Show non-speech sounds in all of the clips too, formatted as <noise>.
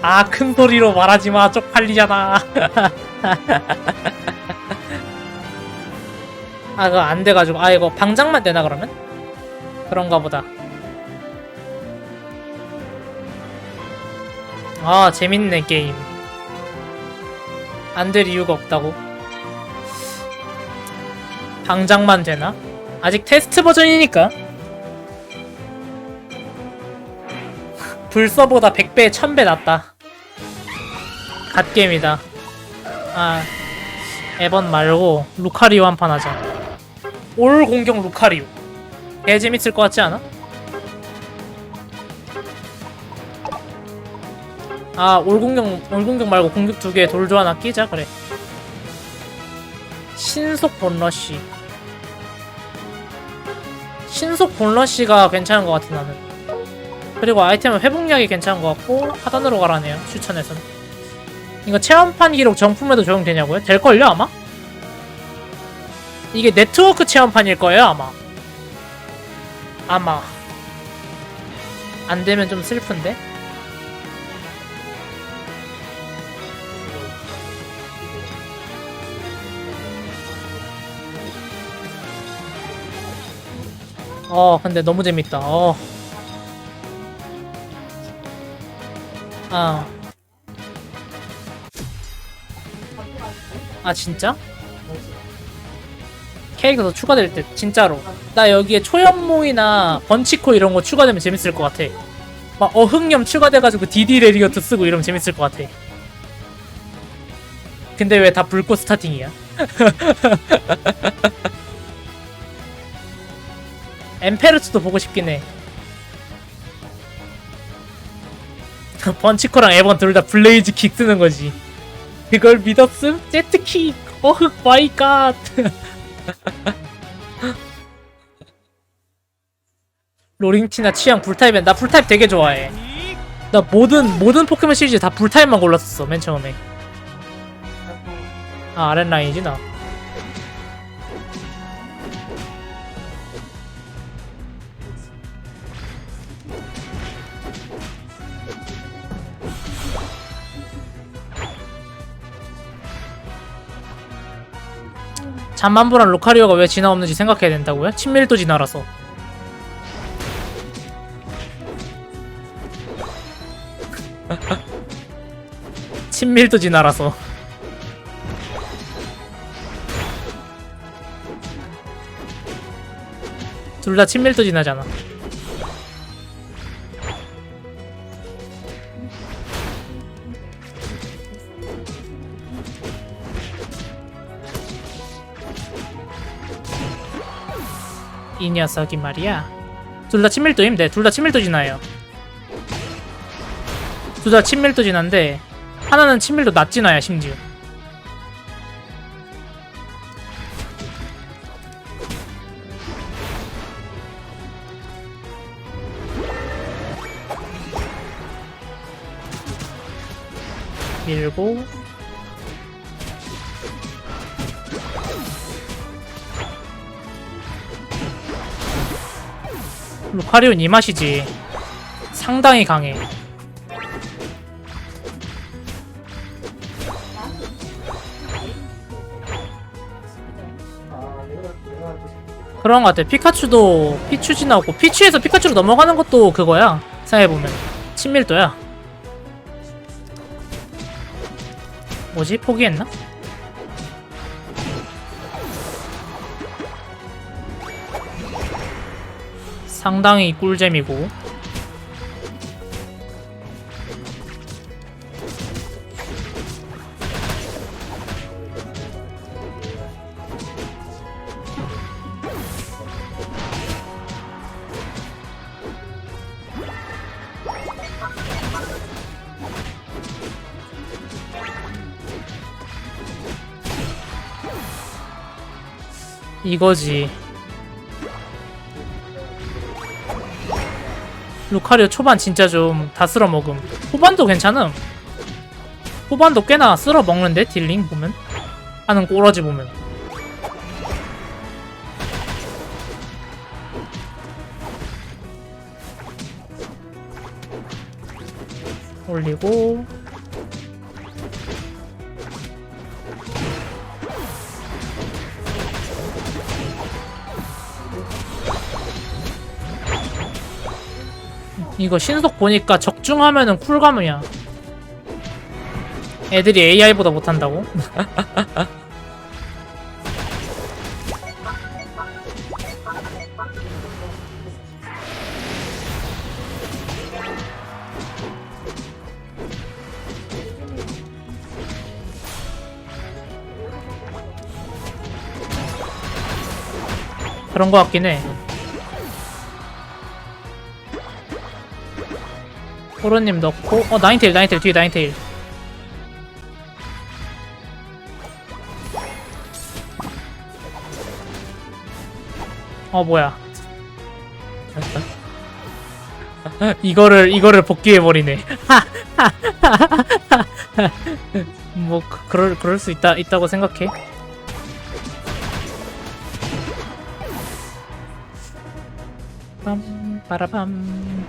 아, 큰 소리로 말하지 마. 쪽팔리잖아. <laughs> 아, 그거 안 돼가지고. 아, 이거 방장만 되나, 그러면? 그런가 보다. 아, 재밌네, 게임. 안 될 이유가 없다고. 방장만 되나? 아직 테스트 버전이니까. 불서보다 100배, 1000배 낫다. 갓게임이다. 아, 에번 말고 루카리오 한 판 하자. 올 공격 루카리오. 개 재밌을 것 같지 않아? 아, 올 공격, 올 공격 말고 공격 두 개 돌조 하나 끼자, 그래. 신속 본러쉬. 신속 본러쉬가 괜찮은 것 같아, 나는. 그리고 아이템은 회복량이 괜찮은 것 같고 하단으로 가라네요 추천해서는 이거 체험판 기록 정품에도 적용되냐고요? 될걸요 아마? 이게 네트워크 체험판일 거예요 아마 아마 안 되면 좀 슬픈데? 어 근데 너무 재밌다 어 아. 아 진짜? 캐릭터 더 추가될 때 진짜로 나 여기에 초연몽이나 번치코 이런 거 추가되면 재밌을 것 같아 막 어흥염 추가돼가지고 디디 레리어트 쓰고 이러면 재밌을 것 같아 근데 왜 다 불꽃 스타팅이야? <laughs> 엠페르츠도 보고 싶긴 해 <laughs> 번치코랑 에번 둘 다 블레이즈 킥 쓰는 거지. 그걸 믿었음? 제트킥! 어흑 마이 갓! <laughs> 로링티나 취향 불타입엔 나 불타입 되게 좋아해. 나 모든 모든 포켓몬 시리즈 다 불타입만 골랐었어 맨 처음에. 아 아랫 라인이지 나. 잠만보란 로카리오가 왜 진화 없는지 생각해야 된다고요? 친밀도 진화라서. <laughs> 친밀도 진화라서. 둘 다 친밀도 진화잖아. 이 녀석이 말이야. 둘 다 친밀도임? 네, 둘다 친밀도 진화예요. 둘 다 친밀도 진화인데 하나는 친밀도 낮 진화야 심지어. 밀고 루카리온 이 맛이지. 상당히 강해. 그런 것 같아. 피카츄도 피추지 나오고 피추에서 피카츄로 넘어가는 것도 그거야. 생각해보면 친밀도야. 뭐지? 포기했나? 상당히 꿀잼이고. 이거지 루카리오 초반 진짜 좀 다 쓸어먹음. 후반도 괜찮음. 후반도 꽤나 쓸어먹는데 딜링 보면? 하는 꼬러지 보면. 올리고. 이거 신속 보니까 적중하면은 쿨감이야 애들이 AI보다 못한다고? <laughs> 그런 거 같긴 해. 호로님 넣고, 어, 나인테일, 나인테일, 뒤에 나인테일. 어, 뭐야. <laughs> 이거를, 이거를 복귀해버리네. <laughs> 뭐, 그- 그럴, 그럴 수 있다, 있다고 생각해. 빰 빠라밤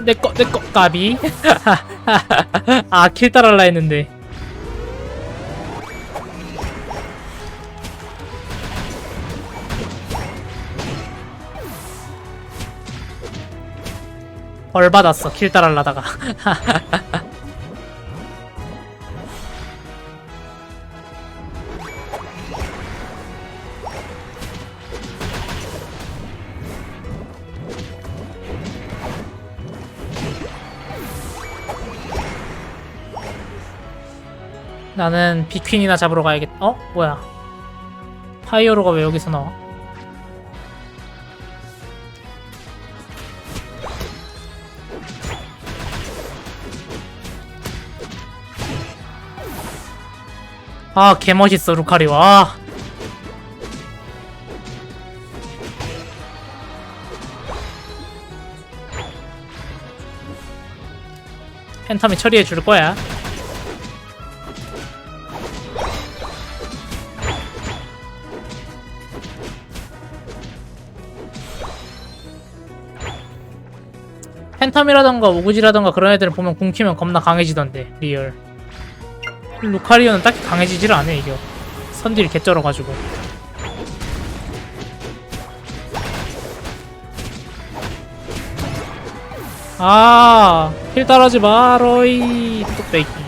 내꺼 내꺼 까비. <laughs> 아킬 따랄라 했는데. 벌 받았어 킬 따랄라다가 <laughs> 나는 비퀸이나 잡으러 가야겠다 어? 뭐야 파이어로가 왜 여기서 나와? 아 개멋있어 루카리 와 팬텀이 처리해 줄 거야 팬텀이라던가 오그지라던가 그런 애들을 보면 궁키면 겁나 강해지던데 리얼. 루카리오는 딱히 강해지질 않아 이겨. 선딜 개쩔어가지고. 아, 힐 따라지 마로이. 뚝배기.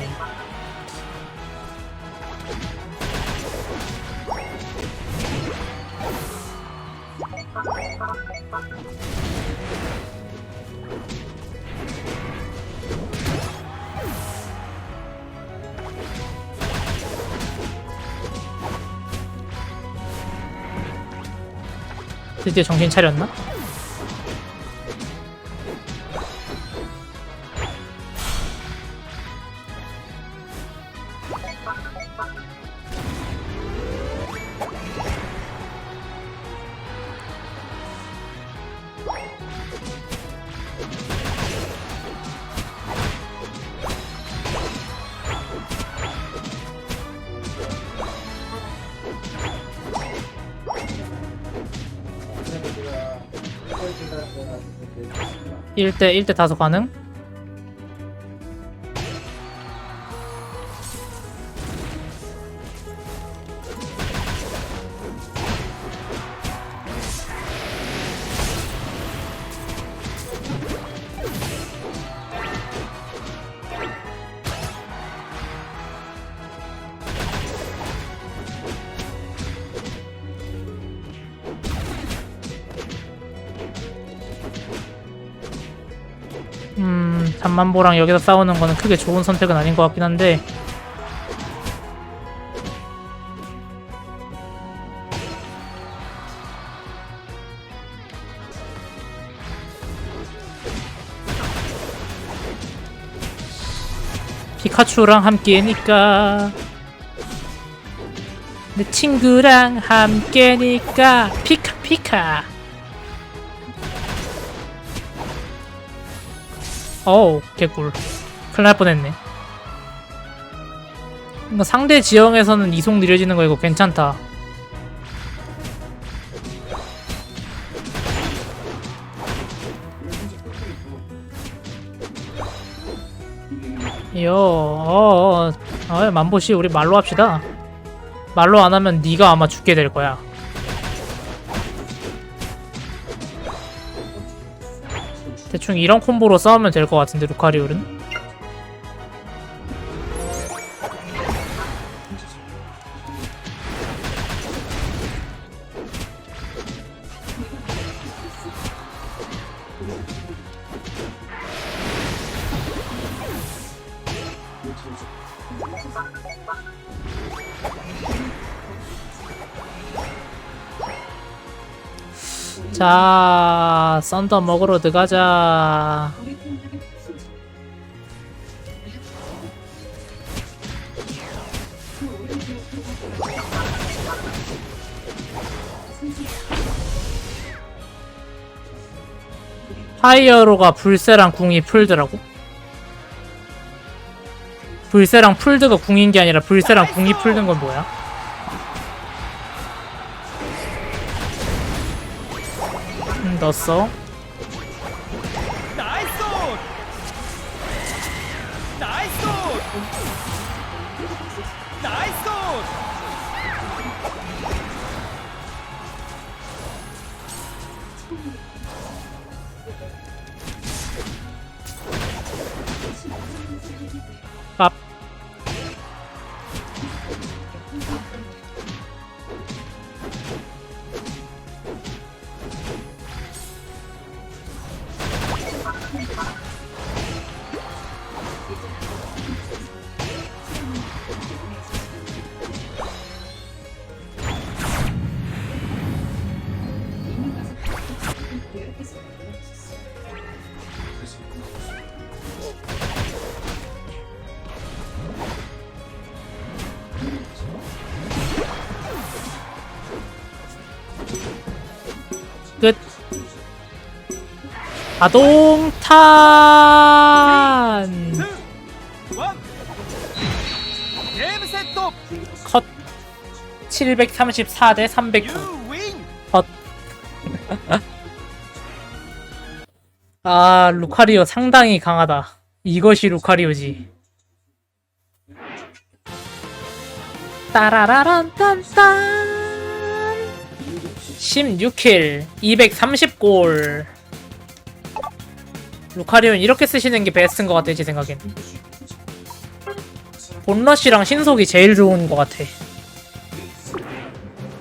드디어 정신 차렸나? 일대일 대 다소 가능? 음, 잠만보랑 여기서 싸우는 거는 크게 좋은 선택은 아닌 것 같긴 한데. 피카츄랑 함께니까. 내 친구랑 함께니까. 피카 피카 어우 개꿀 큰일 날 뻔했네 상대 지형에서는 이속 느려지는 거 이거 괜찮다 요, 어, 어, 어, 만보씨 우리 말로 합시다. 말로 안 하면 네가 아마 죽게 될 거야. 대충 이런 콤보로 싸우면 될 것 같은데 루카리올은? 자, 썬더 먹으러 들어가자. 파이어로가 불새랑 궁이 풀드라고? 불새랑 풀드가 궁인 게 아니라 불새랑 궁이 풀든 건 뭐야? 음, 넣었어. 나이스! 나이스! 나이스! 끝. 세트! 컷734대 309유 윈! 컷. 아 루카리오 상당히 강하다. 이것이 루카리오지. 따라라란 딴딴 16킬 230골 루카리오는 이렇게 쓰시는 게 베스트인 것 같아 제 생각엔. 본러시랑 신속이 제일 좋은 것 같아